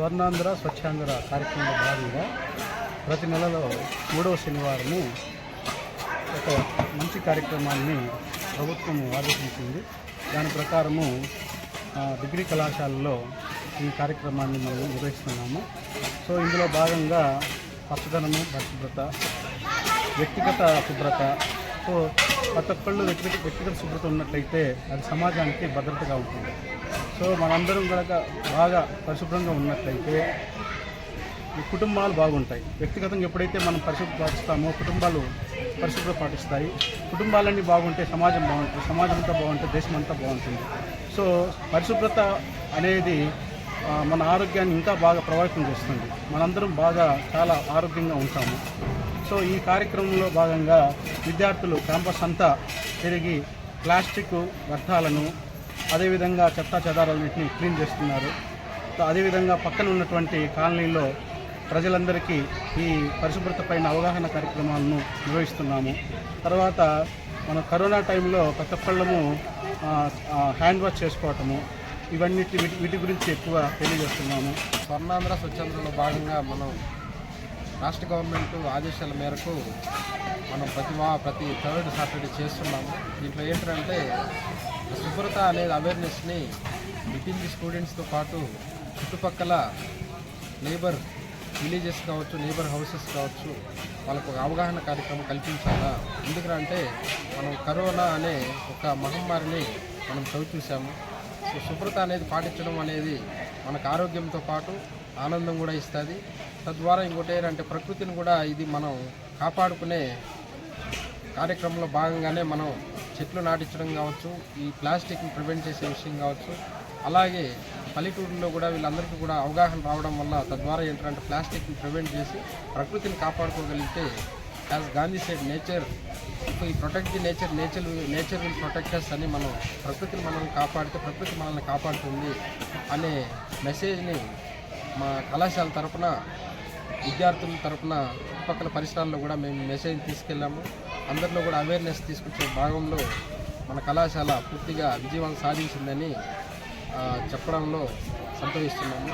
స్వర్ణాంధ్ర స్వచ్ఛాంధ్ర కార్యక్రమంలో భాగంగా ప్రతి నెలలో మూడవ శనివారము ఒక మంచి కార్యక్రమాన్ని ప్రభుత్వం ఆదేశించింది. దాని ప్రకారము డిగ్రీ కళాశాలలో ఈ కార్యక్రమాన్ని మనం నిర్వహిస్తున్నాము. సో ఇందులో భాగంగా పచ్చదనము పరిశుభ్రత వ్యక్తిగత శుభ్రత సో ప్రతి ఒక్కళ్ళు వ్యక్తిగత వ్యక్తిగత శుభ్రత ఉన్నట్లయితే అది సమాజానికి భద్రతగా ఉంటుంది. సో మనందరం కనుక బాగా పరిశుభ్రంగా ఉన్నట్లయితే ఈ కుటుంబాలు బాగుంటాయి. వ్యక్తిగతంగా ఎప్పుడైతే మనం పరిశుభ్ర పాటిస్తామో కుటుంబాలు పరిశుభ్ర పాటిస్తాయి. కుటుంబాలన్నీ బాగుంటే సమాజం బాగుంటుంది. సమాజం అంతా బాగుంటే దేశం అంతా బాగుంటుంది. సో పరిశుభ్రత అనేది మన ఆరోగ్యాన్ని ఇంకా బాగా ప్రభావితం చేస్తుంది. మనందరం బాగా చాలా ఆరోగ్యంగా ఉంటాము. సో ఈ కార్యక్రమంలో భాగంగా విద్యార్థులు క్యాంపస్ అంతా తిరిగి ప్లాస్టిక్ వ్యర్థాలను అదేవిధంగా చెత్తా చెదారాలన్నింటినీ క్లీన్ చేస్తున్నారు. సో అదేవిధంగా పక్కన ఉన్నటువంటి కాలనీలో ప్రజలందరికీ ఈ పరిశుభ్రత పైన అవగాహన కార్యక్రమాలను నిర్వహిస్తున్నాము. తర్వాత మన కరోనా టైంలో ప్రతి ఒక్కళ్ళము హ్యాండ్ వాష్ చేసుకోవటము ఇవన్నిటి వీటి వీటి గురించి ఎక్కువ తెలియజేస్తున్నాము. స్వర్ణాంధ్ర స్వచ్ఛంద్రలో భాగంగా మనం రాష్ట్ర గవర్నమెంట్ ఆదేశాల మేరకు మనం ప్రతి ప్రతి థర్డ్ సాటర్డే చేస్తున్నాము. దీంట్లో ఏంటంటే శుభ్రత అనేది అవేర్నెస్ని వితిన్ స్టూడెంట్స్తో పాటు చుట్టుపక్కల లేబర్ విలేజెస్ కావచ్చు లేబర్ హౌసెస్ కావచ్చు వాళ్ళకు ఒక అవగాహన కార్యక్రమం కల్పించాలా? ఎందుకంటే మనం కరోనా అనే ఒక మహమ్మారిని మనం చవి చూసాము సో శుభ్రత అనేది పాటించడం అనేది మనకు ఆరోగ్యంతో పాటు ఆనందం కూడా ఇస్తుంది. తద్వారా ఇంకోటి ఏంటంటే ప్రకృతిని కూడా ఇది మనం కాపాడుకునే కార్యక్రమంలో భాగంగానే మనం చెట్లు నాటించడం కావచ్చు ఈ ప్లాస్టిక్ని ప్రివెంట్ చేసే విషయం కావచ్చు అలాగే పల్లెటూరులో కూడా వీళ్ళందరికీ కూడా అవగాహన రావడం వల్ల తద్వారా ఏంటంటే ప్లాస్టిక్ని ప్రివెంట్ చేసి ప్రకృతిని కాపాడుకోగలిగితే యాజ్ గాంధీ సైడ్ నేచర్ ఈ protect the nature nature nature will protect us అని మనం ప్రకృతిని మనల్ని కాపాడితే ప్రకృతి మనల్ని కాపాడుతుంది అనే మెసేజ్ని మా కళాశాల తరపున విద్యార్థుల తరఫున చుట్టుపక్కల పరిసరాల్లో కూడా మేము మెసేజ్ తీసుకెళ్ళాము. అందరిలో కూడా అవేర్నెస్ తీసుకొచ్చే భాగంలో మన కళాశాల పూర్తిగా విజయవాడ సాధించిందని చెప్పడంలో సంతోషిస్తున్నాము.